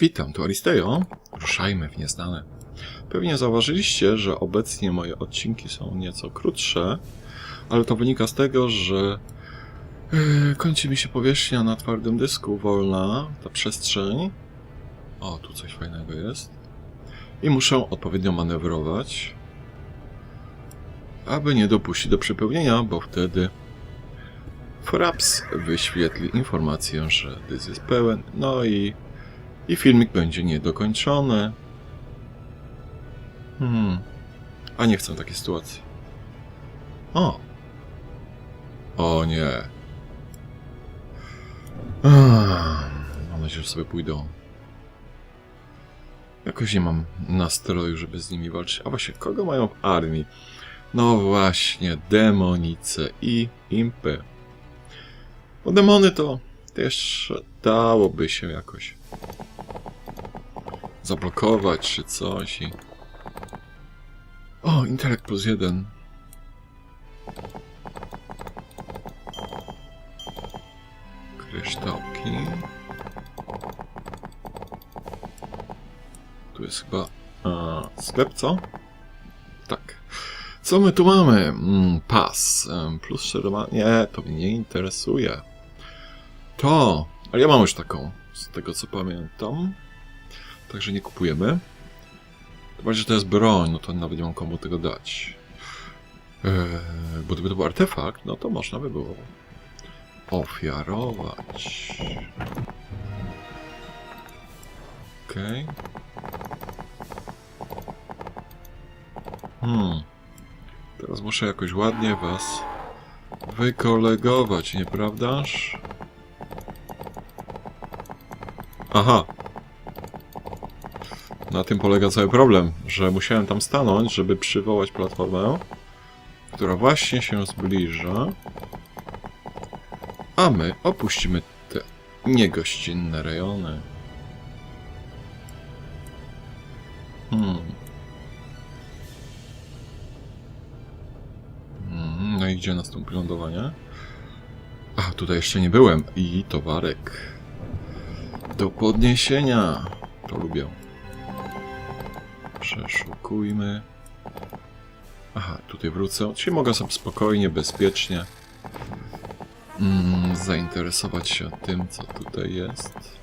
Witam, tu Aristejo. Ruszajmy w nieznane. Pewnie zauważyliście, że obecnie moje odcinki są nieco krótsze, ale to wynika z tego, że yy, kończy mi się powierzchnia na twardym dysku wolna, ta przestrzeń. O, tu coś fajnego jest. I muszę odpowiednio manewrować, aby nie dopuścić do przepełnienia, bo wtedy Fraps wyświetli informację, że dysk jest pełen, no i, i filmik będzie niedokończony. Hmm. A nie chcę takiej sytuacji. O! O nie. Ah, Mam nadzieję, że sobie pójdą. Jakoś nie mam nastroju, żeby z nimi walczyć. A właśnie, kogo mają w armii? No właśnie, demonice i impy. Bo demony to też dałoby się jakoś zablokować czy coś i... O, intelekt plus jeden. Kryształki. Tu jest chyba a, sklep, co? Tak. Co my tu mamy? Mm, pas. Plus szerma... Nie, to mnie nie interesuje. To! Ale ja mam już taką, z tego co pamiętam. Także nie kupujemy. Bardziej, że to jest broń, no to nawet nie mam komu tego dać. Eee, bo gdyby to był artefakt, no to można by było ofiarować. Okej. Hmm. Teraz muszę jakoś ładnie was wykolegować, nieprawdaż? Aha. Na tym polega cały problem, że musiałem tam stanąć, żeby przywołać platformę, która właśnie się zbliża, a my opuścimy te niegościnne rejony. Hmm. Mm, No i gdzie nastąpi lądowanie? A, tutaj jeszcze nie byłem. I towarek. Do podniesienia. To lubię. Przeszukujmy. Aha, tutaj wrócę. Czyli mogę sobie spokojnie, bezpiecznie mm, zainteresować się tym, co tutaj jest.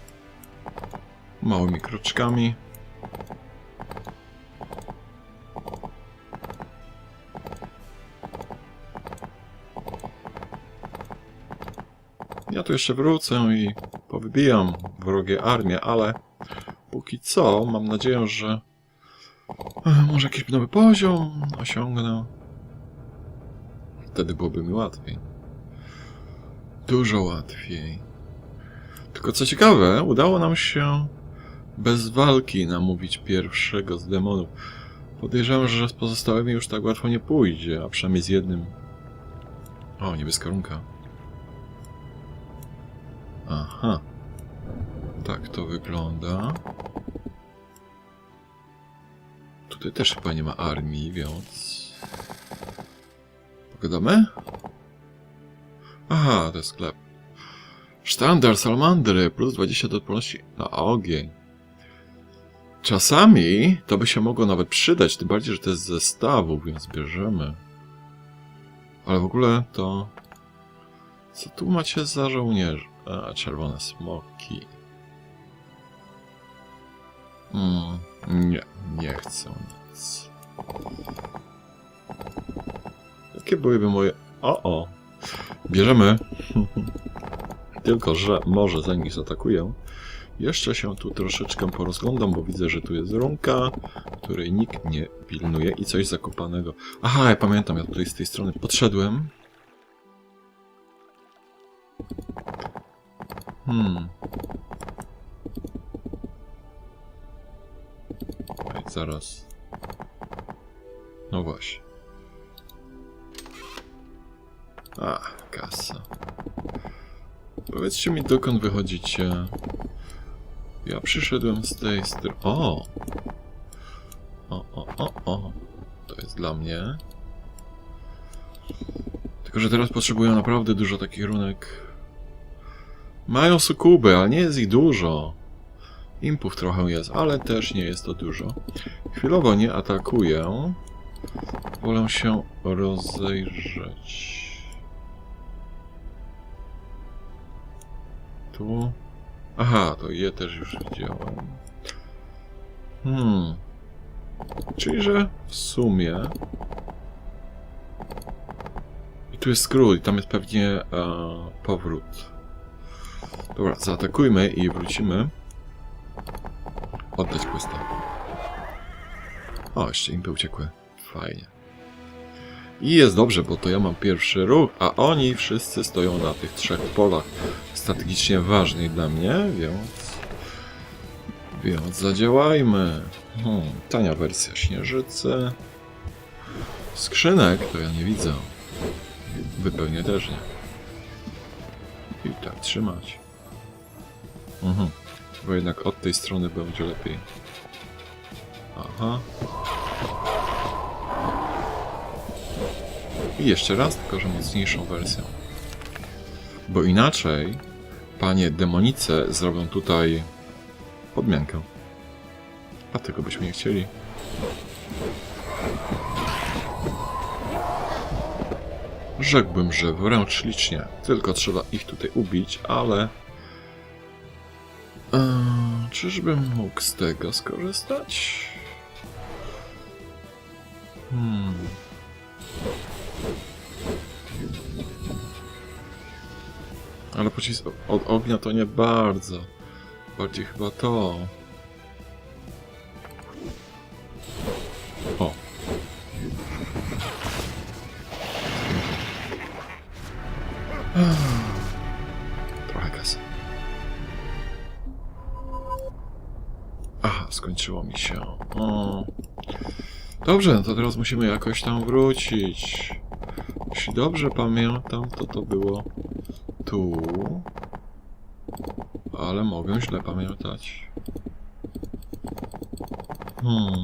Małymi kroczkami. Ja tu jeszcze wrócę i powybijam wrogie armię, ale póki co mam nadzieję, że może jakiś nowy poziom osiągnę. Wtedy byłoby mi łatwiej. Dużo łatwiej. Tylko co ciekawe, udało nam się bez walki namówić pierwszego z demonów. Podejrzewam, że z pozostałymi już tak łatwo nie pójdzie, a przynajmniej z jednym. O, niebieska runka. Aha. Tak to wygląda. Tutaj też chyba nie ma armii, więc... Pogadamy? Aha, to jest sklep. Sztandar salamandry, plus 20 do odporności na ogień. Czasami to by się mogło nawet przydać, tym bardziej, że to jest zestawu, więc bierzemy. Ale w ogóle to... Co tu macie za żołnierzy? A, czerwone smoki. Mm, nie, nie chcę nic. Jakie byłyby moje... O, o. Bierzemy. Tylko, że może zanim zaatakuję, jeszcze się tu troszeczkę porozglądam, bo widzę, że tu jest rąka, której nikt nie pilnuje i coś zakopanego. Aha, ja pamiętam, ja tutaj z tej strony podszedłem. Hmm. Zaraz. No właśnie. A, kasa. Powiedzcie mi, dokąd wychodzicie? Ja przyszedłem z tej strony. O! O, o, o, o. To jest dla mnie. Tylko, że teraz potrzebuję naprawdę dużo takich runek. Mają sukuby, ale nie jest ich dużo. Impów trochę jest, ale też nie jest to dużo. Chwilowo nie atakuję. Wolę się rozejrzeć. Tu. Aha, to je też już widziałem. Hmm. Czyli, że w sumie. I tu jest skrót, i tam jest pewnie e, powrót. Dobra, zaatakujmy i wrócimy. Oddać questa. O, jeszcze impy uciekły. Fajnie. I jest dobrze, bo to ja mam pierwszy ruch, a oni wszyscy stoją na tych trzech polach strategicznie ważnych dla mnie, więc... Więc zadziałajmy. Hmm, tania wersja śnieżycy. Skrzynek to ja nie widzę. Wy pewnie też nie. I tak trzymać. Mhm. Bo jednak od tej strony będzie lepiej. Aha. I jeszcze raz, tylko że mocniejszą wersją. Bo inaczej panie demonice zrobią tutaj podmiankę. A tego byśmy nie chcieli. Rzekłbym, że wręcz licznie. Tylko trzeba ich tutaj ubić, ale... Eee, czyżbym mógł z tego skorzystać? Hmm... Ale pocisk od ognia to nie bardzo. Bardziej chyba to. O. Trochę skończyło mi się. O. Dobrze, no to teraz musimy jakoś tam wrócić. Jeśli dobrze pamiętam, to to było tu. Ale mogę źle pamiętać. Hmm.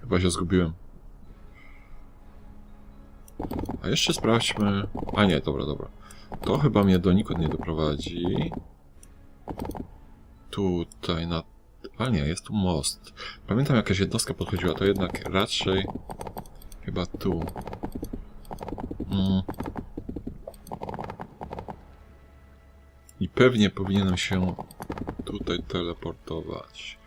Chyba się zgubiłem. A jeszcze sprawdźmy. A nie, dobra, dobra. To chyba mnie donikąd nie doprowadzi. Tutaj na. A nie, jest tu most. Pamiętam jakaś jednostka podchodziła, to jednak raczej chyba tu. Mm. I pewnie powinienem się tutaj teleportować.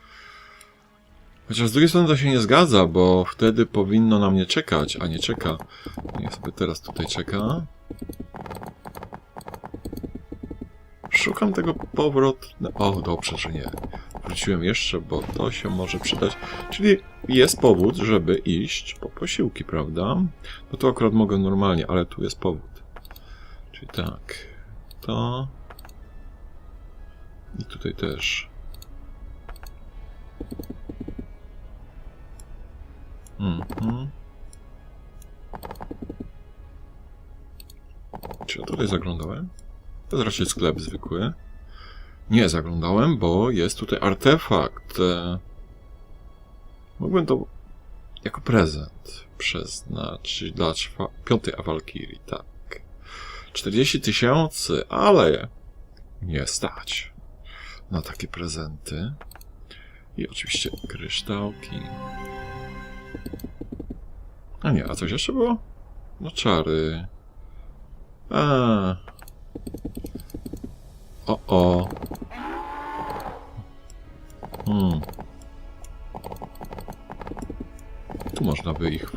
Chociaż z drugiej strony to się nie zgadza, bo wtedy powinno na mnie czekać, a nie czeka. Niech sobie teraz tutaj czeka. Szukam tego powrót. O, dobrze, że nie. Wróciłem jeszcze, bo to się może przydać. Czyli jest powód, żeby iść po posiłki, prawda? No to akurat mogę normalnie, ale tu jest powód. Czyli tak. To. I tutaj też. Mhm. Czy ja tutaj zaglądałem? To jest raczej sklep zwykły. Nie zaglądałem, bo jest tutaj artefakt. E, Mógłbym to jako prezent przeznaczyć dla piątej Awalkiri, tak. 40 tysięcy, ale nie stać na takie prezenty. I oczywiście kryształki. A nie, a coś jeszcze było? No czary. A. O, o. Hmm. Tu można by ich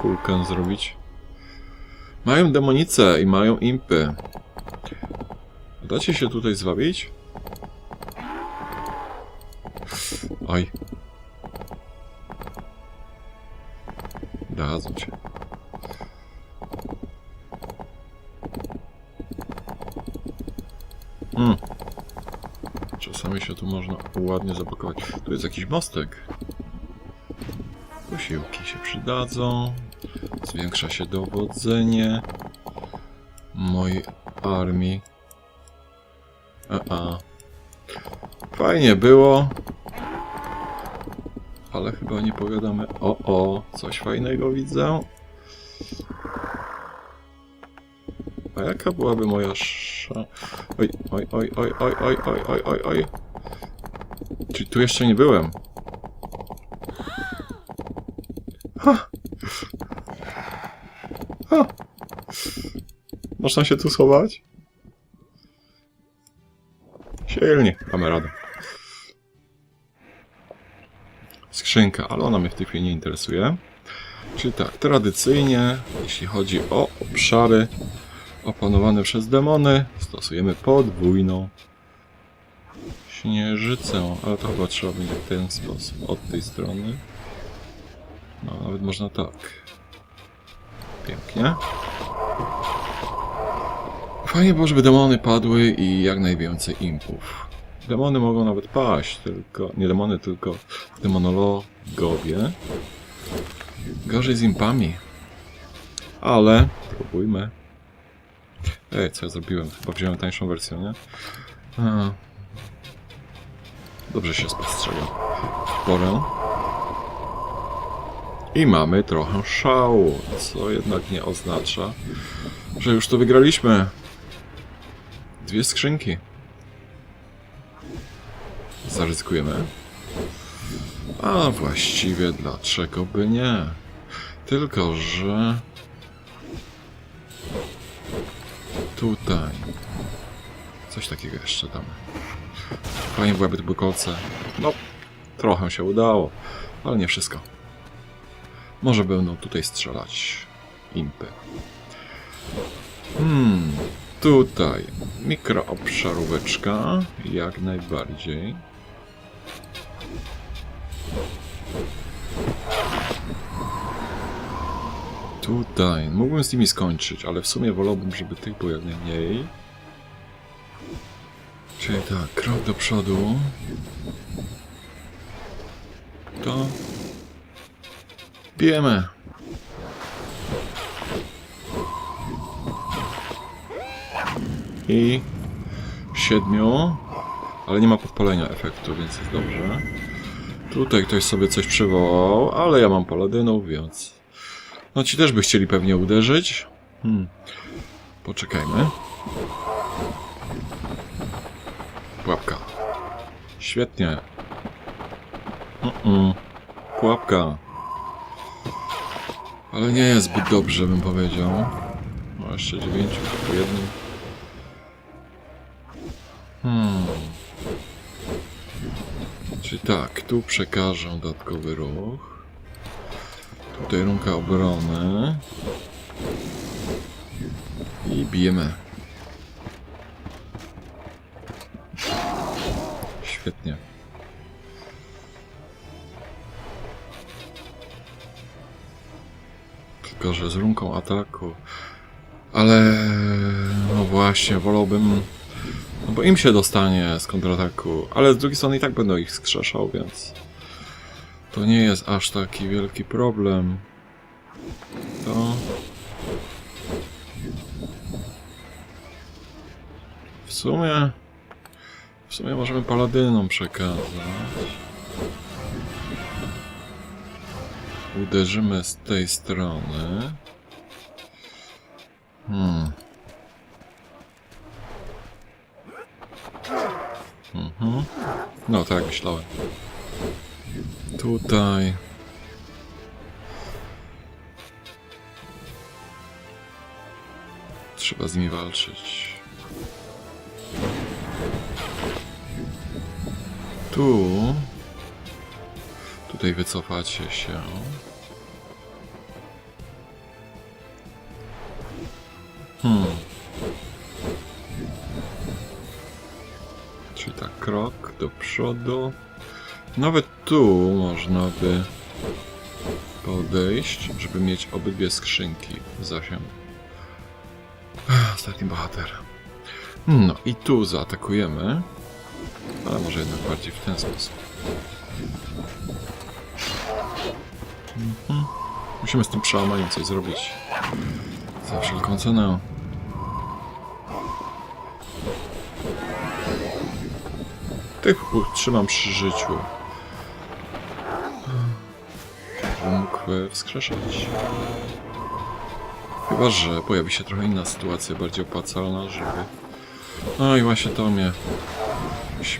kulkę zrobić. Mają demonice i mają impy. Dacie się tutaj zwabić? Oj. Dadzą się. Mm. Czasami się tu można ładnie zablokować. Tu jest jakiś mostek. Posiłki się przydadzą. Zwiększa się dowodzenie mojej armii. A, a. Fajnie było. Ale chyba nie powiadamy. O, o, coś fajnego widzę. A jaka byłaby moja. Oj, oj, oj, oj, oj, oj, oj, oj, oj, oj. Czyli tu jeszcze nie byłem. Ha! Ha! Można się tu schować? Silnie, mamy radę. Skrzynka, ale ona mnie w tej chwili nie interesuje. Czyli tak, tradycyjnie, jeśli chodzi o obszary opanowane przez demony, stosujemy podwójną śnieżycę, ale to chyba trzeba będzie w ten sposób, od tej strony. No, nawet można tak. Pięknie. Fajnie było, żeby demony padły i jak najwięcej impów. Demony mogą nawet paść, tylko... Nie demony, tylko demonologowie. Gorzej z impami. Ale próbujmy. Ej, co ja zrobiłem? Chyba wziąłem tańszą wersję, nie? A. Dobrze się spostrzegam. Porę. I mamy trochę szału, co jednak nie oznacza, że już to wygraliśmy. Dwie skrzynki. Zaryzykujemy. A właściwie dlaczego by nie? Tylko, że... Tutaj... Coś takiego jeszcze damy. Fajnie byłaby to były kolce. No, trochę się udało, ale nie wszystko. Może będą tutaj strzelać impy. Hmm, tutaj mikroobszaróweczka, jak najbardziej. Tutaj, mógłbym z nimi skończyć, ale w sumie wolałbym, żeby tych było jak najmniej. Czyli tak, krok do przodu. To... Bijemy. I... Siedmiu. Ale nie ma podpalenia efektu, więc jest dobrze. Tutaj ktoś sobie coś przywołał, ale ja mam paladynów, więc... No ci też by chcieli pewnie uderzyć. Hmm. Poczekajmy. Pułapka. Świetnie. Mm-mm. Pułapka. Ale nie jest zbyt dobrze, bym powiedział. No jeszcze dziewięciu po jednym. Hmm. Czyli tak, tu przekażę dodatkowy ruch. Tutaj ręka obrony. I bijemy. Świetnie. Tylko, że z runką ataku. Ale... No właśnie, wolałbym... No bo im się dostanie z kontrataku, ale z drugiej strony i tak będą ich skrzeszał, więc... To nie jest aż taki wielki problem. To... W sumie... W sumie możemy paladynom przekazać. Uderzymy z tej strony. Hmm. Mhm. No tak, myślałem. Tutaj. Trzeba z nimi walczyć. Tu. Tutaj wycofacie się. Hmm. Czyli tak, krok do przodu. Nawet tu można by podejść, żeby mieć obydwie skrzynki w zasięgu. Ostatni bohater. No i tu zaatakujemy. Ale może jednak bardziej w ten sposób. Mhm. Musimy z tym przełamaniem coś zrobić. Za wszelką cenę. Tych trzymam przy życiu. E, wskrzeszać. Chyba, że pojawi się trochę inna sytuacja, bardziej opłacalna, żeby... No i właśnie to mnie...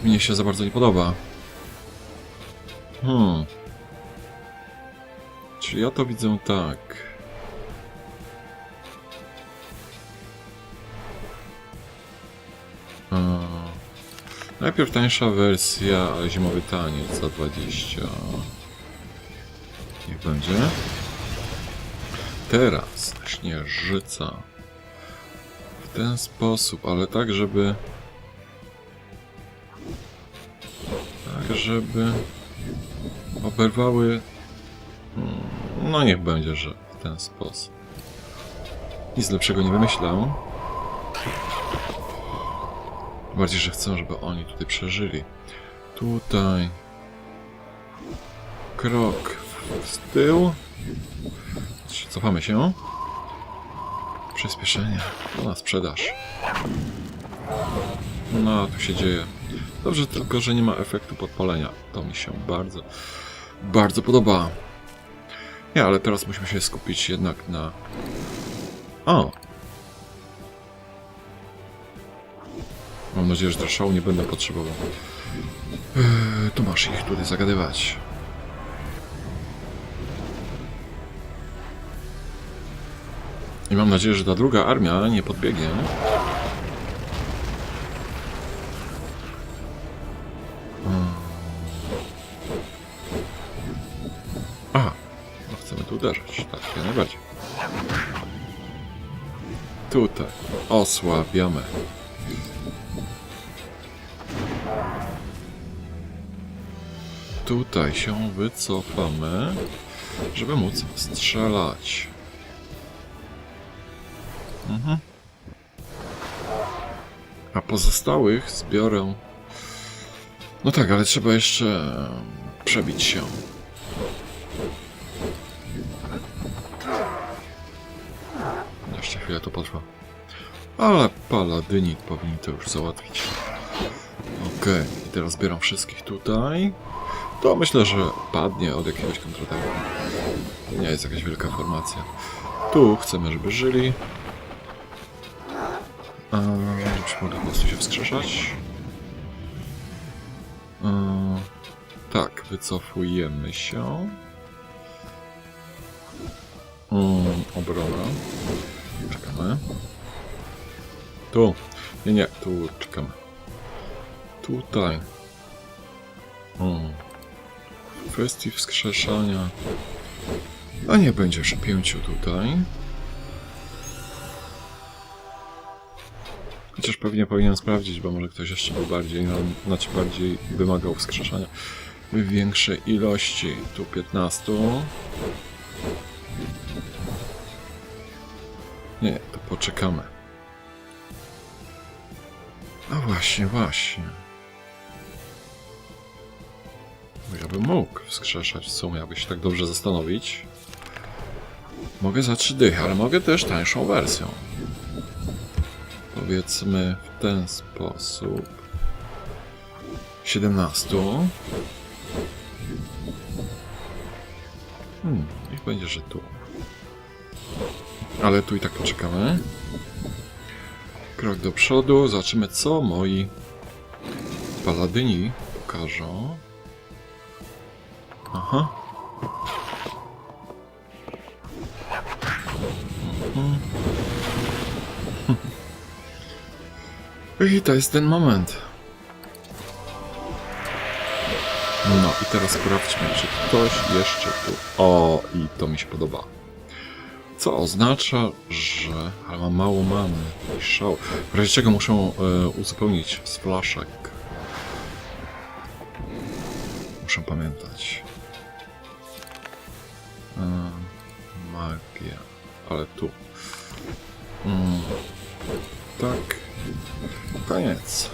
Mnie się za bardzo nie podoba. Hmm. Czyli ja to widzę tak. A, najpierw tańsza wersja, ale zimowy taniec za 20. Niech będzie. Teraz śnieżyca. W ten sposób, ale tak, żeby... Tak, żeby... Oberwały... No niech będzie, że w ten sposób. Nic lepszego nie wymyślę. Bardziej, że chcę, żeby oni tutaj przeżyli. Tutaj. Krok w tył. Cofamy się. Przyspieszenie. To na sprzedaż. No, tu się dzieje. Dobrze tylko, że nie ma efektu podpalenia. To mi się bardzo, bardzo podoba. Nie, ale teraz musimy się skupić jednak na... O! Mam nadzieję, że szału nie będę potrzebował. Eee, tu masz ich tutaj zagadywać. I mam nadzieję, że ta druga armia nie podbiegnie. Hmm. Aha, no chcemy tu uderzyć, tak, jak najbardziej. Tutaj osłabiamy. Tutaj się wycofamy, żeby móc strzelać. Pozostałych zbiorę. No tak, ale trzeba jeszcze przebić się. Jeszcze chwilę to potrwa. Ale paladyni powinni to już załatwić. Okej, i teraz zbieram wszystkich tutaj. To myślę, że padnie od jakiegoś kontrataku. To nie jest jakaś wielka formacja. Tu chcemy, żeby żyli. A, żebyśmy mogli po prostu się wskrzeszać. A, tak, wycofujemy się. Mm, obrona. Czekamy. Tu. Nie, nie, tu czekamy. Tutaj. Mm. W kwestii wskrzeszania. A nie będzie już pięciu tutaj. Chociaż pewnie powinien sprawdzić, bo może ktoś jeszcze był bardziej, no, znaczy bardziej wymagał wskrzeszania w większej ilości. Tu 15. Nie, to poczekamy. No właśnie, właśnie. Bo Ja bym mógł wskrzeszać w sumie, aby się tak dobrze zastanowić. Mogę za 3 dychy, ale mogę też tańszą wersją. Powiedzmy w ten sposób. 17. Hmm, niech będzie, że tu. Ale tu i tak poczekamy. Krok do przodu. Zobaczymy, co moi paladyni pokażą. Aha. I to jest ten moment. No i teraz sprawdźmy, czy ktoś jeszcze tu... O, i to mi się podoba. Co oznacza, że... Ale mam mało mamy i szał. W razie czego muszę e, uzupełnić z flaszek. Muszę pamiętać. E, magia. Ale tu. Mm, tak. Koniec.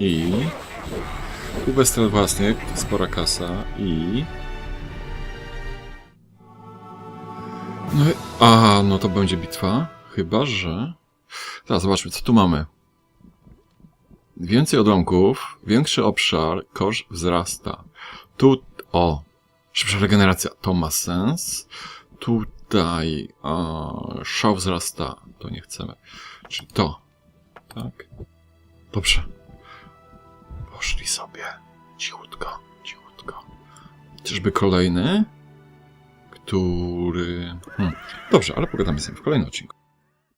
I... Tu własnych, to spora kasa i... No i... A, no to będzie bitwa. Chyba, że... Teraz zobaczmy, co tu mamy. Więcej odłamków, większy obszar, kosz wzrasta. Tu... O! Szybsza regeneracja to ma sens. Tutaj a, szał wzrasta, to nie chcemy. Czyli to. Tak. Dobrze. Poszli sobie. Cichutko, cichutko. Czyżby kolejny? Który... Hmm. Dobrze, ale pogadamy z nim w kolejnym odcinku.